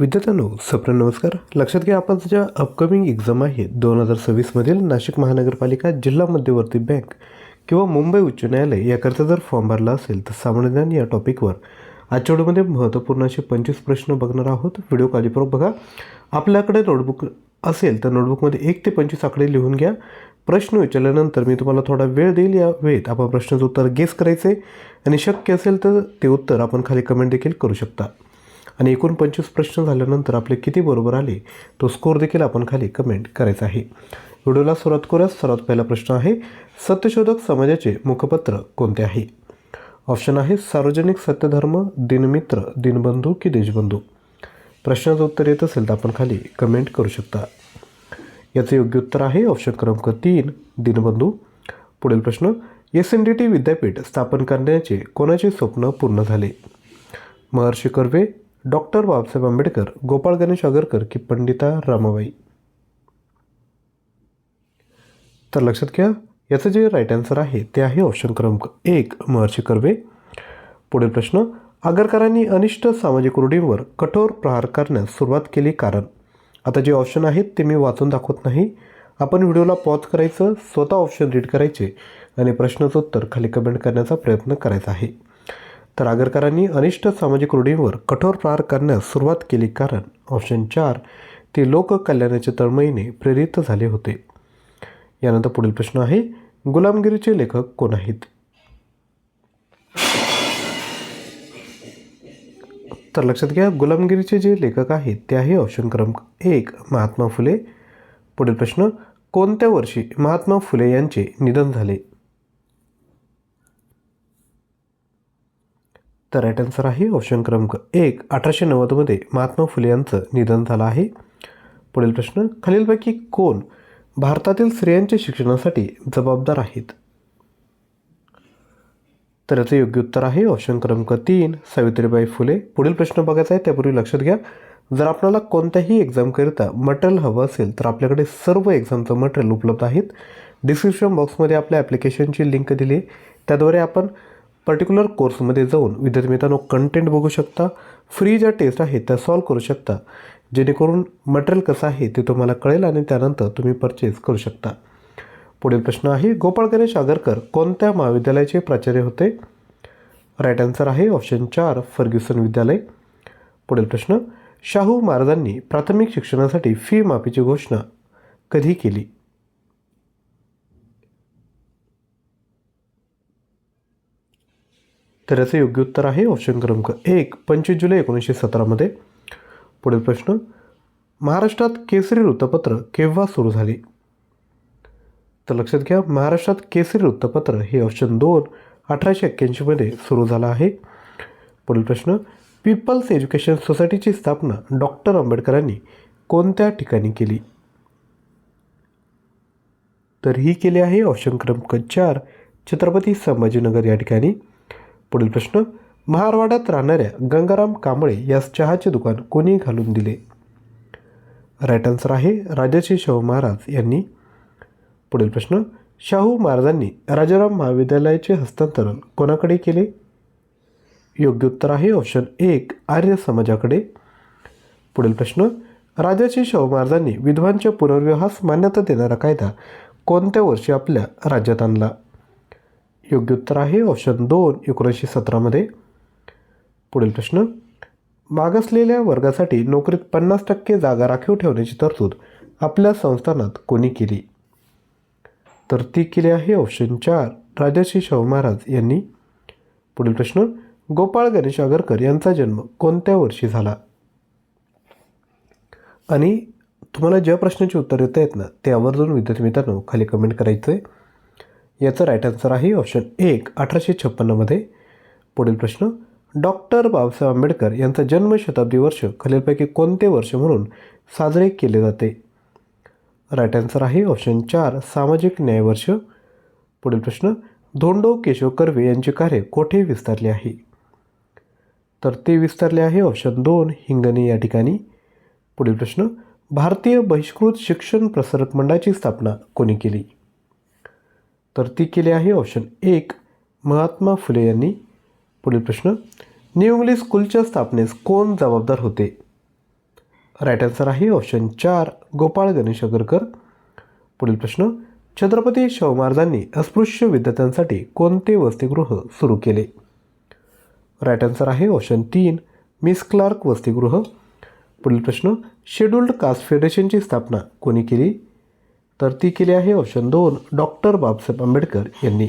विद्यार्थ्यांनो सप्र नमस्कार. लक्षात घ्या आपण ज्या अपकमिंग एक्झाम आहे. दोन हजार सव्वीसमधील नाशिक महानगरपालिका जिल्हा मध्यवर्ती बँक किंवा मुंबई उच्च न्यायालय याकरता जर फॉर्म भरला असेल तर सामान्य ज्ञान या टॉपिकवर आजच्या व्हिडिओमध्ये महत्त्वपूर्ण असे पंचवीस प्रश्न बघणार आहोत. व्हिडिओ काळजीपूर्वक बघा. आपल्याकडे नोटबुक असेल तर नोटबुकमध्ये एक ते पंचवीस आकडे लिहून घ्या. प्रश्न विचारल्यानंतर मी तुम्हाला थोडा वेळ देईल. या वेळेत आपण प्रश्नाचं उत्तर गेस करायचे. आणि शक्य असेल तर ते उत्तर आपण खाली कमेंट देखील करू शकता. आणि एकूण पंचवीस प्रश्न झाल्यानंतर आपले किती बरोबर आले तो स्कोर देखील आपण खाली कमेंट करायचा आहे. व्हिडिओला सुरुवात करूया सर्वात पहिला प्रश्न आहे सत्यशोधक समाजाचे मुखपत्र कोणते आहे? ऑप्शन आहे सार्वजनिक सत्यधर्म दिनमित्र दिनबंधू की देशबंधू? प्रश्नाचं उत्तर येत असेल तर आपण खाली कमेंट करू शकता. याचं योग्य उत्तर आहे ऑप्शन क्रमांक तीन दिनबंधू. पुढील प्रश्न एस एन डी टी विद्यापीठ स्थापन करण्याचे कोणाचे स्वप्न पूर्ण झाले? महर्षी कर्वे डॉक्टर बाबासाहेब आंबेडकर गोपाळ गणेश आगरकर की पंडिता रामाबाई. तर लक्षात घ्या याचं जे राईट आन्सर आहे ते आहे ऑप्शन क्रमांक एक महर्षी कर्वे. पुढील प्रश्न आगरकरांनी अनिष्ट सामाजिक रूढींवर कठोर प्रहार करण्यास सुरुवात केली कारण? आता जे ऑप्शन आहेत ते मी वाचून दाखवत नाही. आपण व्हिडिओला पॉज करायचं स्वतः ऑप्शन रीड करायचे आणि प्रश्नाचं उत्तर खाली कमेंट करण्याचा प्रयत्न करायचा आहे. तर आगरकरांनी अनिष्ट सामाजिक रूढींवर कठोर प्रहार करण्यास सुरुवात केली कारण ऑप्शन चार ते लोककल्याणाच्या तळमळीने प्रेरित झाले होते. यानंतर पुढील प्रश्न आहे गुलामगिरीचे लेखक कोण आहेत? तर लक्षात घ्या गुलामगिरीचे जे लेखक आहेत ते आहे ऑप्शन क्रमांक एक महात्मा फुले. पुढील प्रश्न कोणत्या वर्षी महात्मा फुले यांचे निधन झाले? तर राईट आन्सर आहे ऑप्शन क्रमांक एक. अठराशे नव्वदमध्ये महात्मा फुले यांचं निधन झालं आहे. पुढील प्रश्न खालीलपैकी कोण भारतातील स्त्रियांच्या शिक्षणासाठी जबाबदार आहेत? तर याचं योग्य उत्तर आहे ऑप्शन क्रमांक तीन सावित्रीबाई फुले. पुढील प्रश्न बघायचा आहे त्यापूर्वी लक्षात घ्या. जर आपल्याला कोणत्याही एक्झामकरिता मटेरियल हवं असेल तर आपल्याकडे सर्व एक्झामचं मटेरियल उपलब्ध आहेत. डिस्क्रिप्शन बॉक्समध्ये आपल्या ॲप्लिकेशनची लिंक दिली आहे. त्याद्वारे आपण पर्टिक्युलर कोर्समध्ये जाऊन विद्यार्थी मित्रांनो कंटेंट बघू शकता. फ्री ज्या टेस्ट आहेत त्या सॉल्व करू शकता. जेणेकरून मटेरियल कसं आहे ते तुम्हाला कळेल आणि त्यानंतर तुम्ही परचेस करू शकता. पुढील प्रश्न आहे गोपाळ गणेश आगरकर कोणत्या महाविद्यालयाचे प्राचार्य होते? राईट आन्सर आहे ऑप्शन चार फर्ग्युसन विद्यालय. पुढील प्रश्न शाहू महाराजांनी प्राथमिक शिक्षणासाठी फी माफीची घोषणा कधी केली? तर याचं योग्य उत्तर आहे. ऑप्शन क्रमांक एक पंचवीस जुलै एकोणीसशे सतरामध्ये. पुढील प्रश्न महाराष्ट्रात केसरी वृत्तपत्र केव्हा सुरू झाले? तर लक्षात घ्या महाराष्ट्रात केसरी वृत्तपत्र हे ऑप्शन दोन अठराशे एक्क्याऐंशीमध्ये सुरू झालं आहे. पुढील प्रश्न पीपल्स एज्युकेशन सोसायटीची स्थापना डॉक्टर आंबेडकरांनी कोणत्या ठिकाणी केली? तर ही केली आहे ऑप्शन क्रमांक चार छत्रपती संभाजीनगर या ठिकाणी. पुढील प्रश्न महारवाड्यात राहणाऱ्या गंगाराम कांबळे यास चहाचे दुकान कोणी घालून दिले? राईट आन्सर आहे राजाशी शाहू महाराज यांनी. पुढील प्रश्न शाहू महाराजांनी राजाराम महाविद्यालयाचे हस्तांतरण कोणाकडे केले? योग्य उत्तर आहे ऑप्शन एक आर्य समाजाकडे. पुढील प्रश्न राजाशी शाहू महाराजांनी विधवांच्या पुनर्विवाहास मान्यता देणारा कायदा कोणत्या वर्षी आपल्या राज्यात आणला? योग्य उत्तर आहे. ऑप्शन दोन एकोणीसशे सतरामध्ये पुढील प्रश्न. मागासलेल्या वर्गासाठी नोकरीत पन्नास टक्के जागा राखीव ठेवण्याची तरतूद आपल्या संस्थानात कोणी केली? तर ती केली आहे ऑप्शन चार. राजाशी शाहू महाराज यांनी. पुढील प्रश्न. गोपाळ गणेश आगरकर यांचा जन्म कोणत्या वर्षी झाला? आणि तुम्हाला ज्या प्रश्नाची उत्तर येत ना ते आवर्जून विद्यार्थी मित्रांनो खाली कमेंट करायचं आहे याचं राईट आन्सर आहे ऑप्शन एक. अठराशे छप्पन्नमध्ये पुढील प्रश्न डॉक्टर बाबासाहेब आंबेडकर यांचा जन्मशताब्दी वर्ष खालीलपैकी कोणते वर्ष म्हणून साजरे केले जाते? राईट आन्सर आहे ऑप्शन चार सामाजिक न्याय वर्ष. पुढील प्रश्न धोंडो केशव कर्वे यांचे कार्य कोठे विस्तारले आहे? तर ते विस्तारले आहे ऑप्शन दोन हिंगणी या ठिकाणी. पुढील प्रश्न भारतीय बहिष्कृत शिक्षण प्रसारक मंडळाची स्थापना कोणी केली? तर ती केली आहे ऑप्शन एक महात्मा फुले यांनी. पुढील प्रश्न न्यू इंग्लिश स्कूलच्या स्थापनेस कोण जबाबदार होते? राईट आन्सर आहे ऑप्शन चार गोपाळ गणेश अगरकर पुढील प्रश्न छत्रपती शाहू महाराजांनी अस्पृश्य विद्यार्थ्यांसाठी कोणते वसतिगृह सुरू केले? राईट आन्सर आहे ऑप्शन तीन मिस क्लार्क वसतिगृह. पुढील प्रश्न शेड्युल्ड कास्ट फेडरेशनची स्थापना कोणी केली? तर ती केली आहे ऑप्शन दोन डॉक्टर बाबासाहेब आंबेडकर यांनी.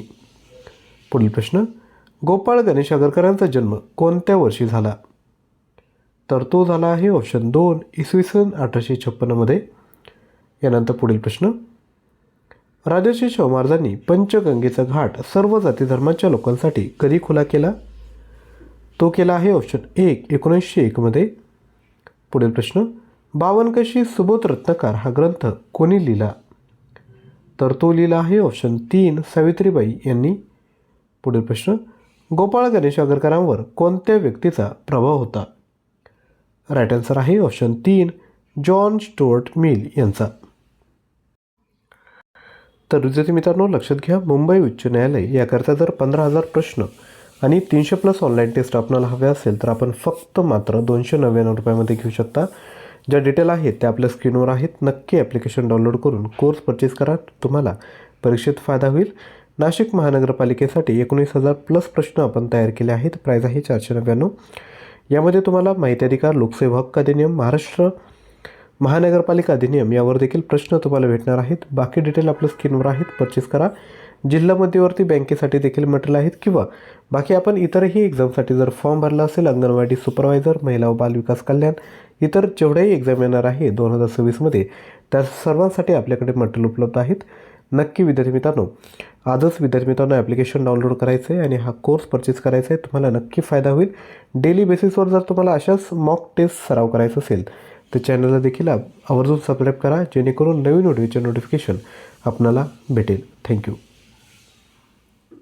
पुढील प्रश्न गोपाळ गणेश आगरकरांचा जन्म कोणत्या वर्षी झाला? तर तो झाला आहे ऑप्शन दोन इसवी सन अठराशे छप्पन्नमध्ये यानंतर पुढील प्रश्न राजर्षी शाहू महाराजांनी पंचगंगेचा घाट सर्व जाती धर्मांच्या लोकांसाठी कधी खुला केला? तो केला आहे ऑप्शन एक एकोणीसशे एकमध्ये पुढील प्रश्न बावनकशी सुबोध रत्नकार हा ग्रंथ कोणी लिहिला? तर तो लिहिला आहे ऑप्शन तीन सावित्रीबाई यांनी. पुढील प्रश्न गोपाळ गणेश आगरकरांवर कोणत्या व्यक्तीचा प्रभाव होता? राईट आन्सर आहे ऑप्शन तीन जॉन स्टुअर्ट मिल यांचा. तर विद्यार्थी मित्रांनो लक्षात घ्या मुंबई उच्च न्यायालय याकरता जर पंधरा हजार प्रश्न आणि तीनशे प्लस ऑनलाईन टेस्ट आपणाला हव्या असेल तर आपण फक्त मात्र दोनशे नव्याण्णव रुपयामध्ये घेऊ शकता. ज्या डिटेल आहेत त्या आपल्या स्क्रीनवर आहेत. नक्की ॲप्लिकेशन डाउनलोड करून कोर्स परचेस करा. तुम्हाला परीक्षेत फायदा होईल. नाशिक महानगरपालिकेसाठी एकोणीस हजार प्लस प्रश्न आपण तयार केले आहेत. प्राईज आहे चारशे नव्याण्णव. यामध्ये तुम्हाला माहिती अधिकार लोकसेवा हक्क अधिनियम महाराष्ट्र महानगरपालिका अधिनियम यावर देखील प्रश्न तुम्हाला भेटणार आहेत. बाकी डिटेल आपल्या स्क्रीनवर आहेत. परचेस करा. जिल्हा मध्यवर्ती बँकेसाठी देखील म्हटलं आहेत किंवा बाकी आपण इतरही एक्झामसाठी जर फॉर्म भरला असेल अंगणवाडी सुपरवायझर महिला व बालविकास कल्याण इतर जेवढ्याही एक्झाम येणार आहे दोन हजार सव्वीसमध्ये त्या सर्वांसाठी आपल्याकडे मटेरियल उपलब्ध आहेत. नक्की विद्यार्थी मित्रांनो आजच विद्यार्थी मित्रांनो ॲप्लिकेशन डाउनलोड करायचं आहे आणि हा कोर्स परचेस करायचा आहे तुम्हाला नक्की फायदा होईल. डेली बेसिसवर जर तुम्हाला अशाच मॉक टेस्ट सराव करायचा असेल तर चॅनलला देखील आवर्जून सबस्क्राईब करा जेणेकरून नवीन व्हिडिओचे नोटिफिकेशन आपणाला भेटेल. थँक्यू